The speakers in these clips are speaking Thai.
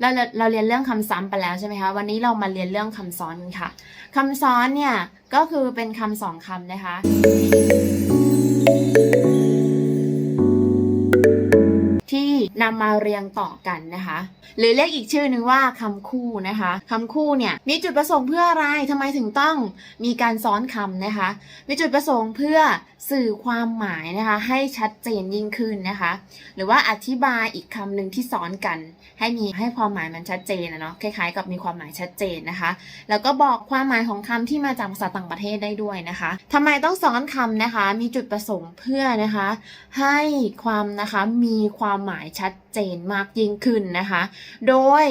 เราเราเรียนเรื่องคำซ้ำไปแล้วใช่ไหมคะวันนี้เรามาเรียนเรื่องคำซ้อนกันค่ะคำซ้อนเนี่ยก็คือเป็นคำสองคำนะคะ นำมาเรียงต่อกันนะคะ หรือเรียกอีกชื่อหนึ่งว่าคำคู่นะคะคำคู่เนี่ยมีจุดประสงค์เพื่ออะไรทำไมถึงต้องมีการซ้อนคำนะคะ มีจุดประสงค์เพื่อสื่อความหมายนะคะ ให้ชัดเจนยิ่งขึ้นนะคะ หรือว่าอธิบายอีกคำหนึ่งที่ซ้อนกัน ให้มีให้ความหมายมันชัดเจนนะเนาะคล้ายๆ กับมีความหมายชัดเจนนะคะ แล้วก็บอกความหมายของคำที่มาจากภาษาต่างประเทศได้ด้วยนะคะทำไมต้องซ้อนคำนะคะ มีจุดประสงค์เพื่อนะคะ ให้ความนะคะมีความหมายชัดเจนมากยิ่งขึ้นนะคะ โดย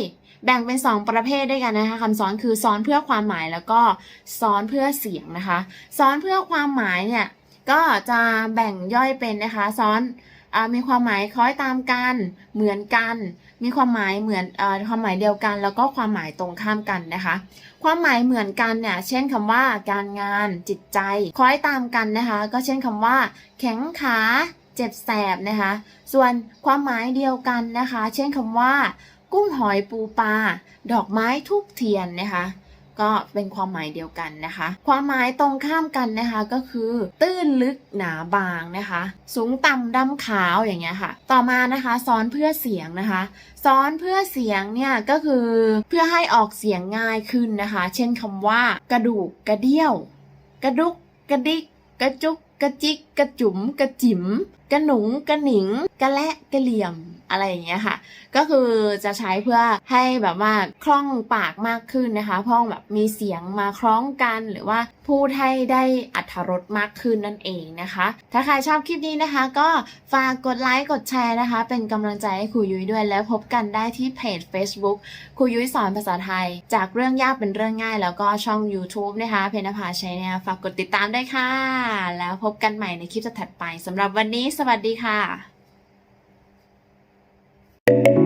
แบ่งเป็น 2 ประเภทด้วยกันนะคะคำซ้อนคือซ้อนเพื่อความหมายแล้วก็ซ้อนเพื่อเสียงนะคะซ้อนเพื่อความหมายเนี่ยก็จะแบ่งย่อยเป็นนะคะซ้อนอมีความหมายคล้อยตามกัน เหมือนกัน มีความหมายเหมือนอความหมายเดียวกัน แล้วก็ความหมายตรงข้ามกันนะคะ ความหมายเหมือนกันเนี่ย เช่นคำว่าการงานจิตใจ คล้อยตามกันนะคะ ก็เช่นคำว่า แข็งขา เจ็บแสบนะคะ ส่วนความหมายเดียวกันนะคะ เช่นคำว่า กุ้งหอยปูปลาดอกไม้ทูบเทียนนะคะ ก็เป็นความหมายเดียวกันนะคะ ความหมายตรงข้ามกันนะคะก็คือ ตื้นลึกหนาบางนะคะ สูงต่ำดำขาวอย่างเงี้ยค่ะ ต่อมานะคะซ้อนเพื่อเสียงนะคะซ้อนเพื่อเสียงเนี่ยก็คือเพื่อให้ออกเสียงง่ายขึ้นนะคะ เช่นคำว่า กระดูกกระเดี่ยว กระดุกกระดิกกระจุก กระจิก กระจุ๋ม กระจิ๋ม กระหนุง กระหนิง กระและ กระเหลี่ยม อะไรอย่างเงี้ยค่ะ ก็คือจะใช้เพื่อให้แบบว่าคล่องปากมากขึ้นนะคะพราะแบบมีเสียงมาคล้องกันหรือว่าพูดให้ได้อัธรสมากขึ้นนั่นเองนะคะ ถ้าใครชอบคลิปนี้นะคะ ก็ฝากกดไลค์กดแชร์นะคะ เป็นกำลังใจให้ครูยุ้ยด้วยแล้วพบกันได้ที่เพจ Facebook ครูยุ้ยสอนภาษาไทย จากเรื่องยากเป็นเรื่องง่าย แล้วก็ช่อง YouTube นะคะ เพนภาชัยเนี่ยฝากกดติดตามได้ค่ะ แล้วพบกันใหม่ในคลิปถัดไปสำหรับวันนี้ สวัสดีค่ะ you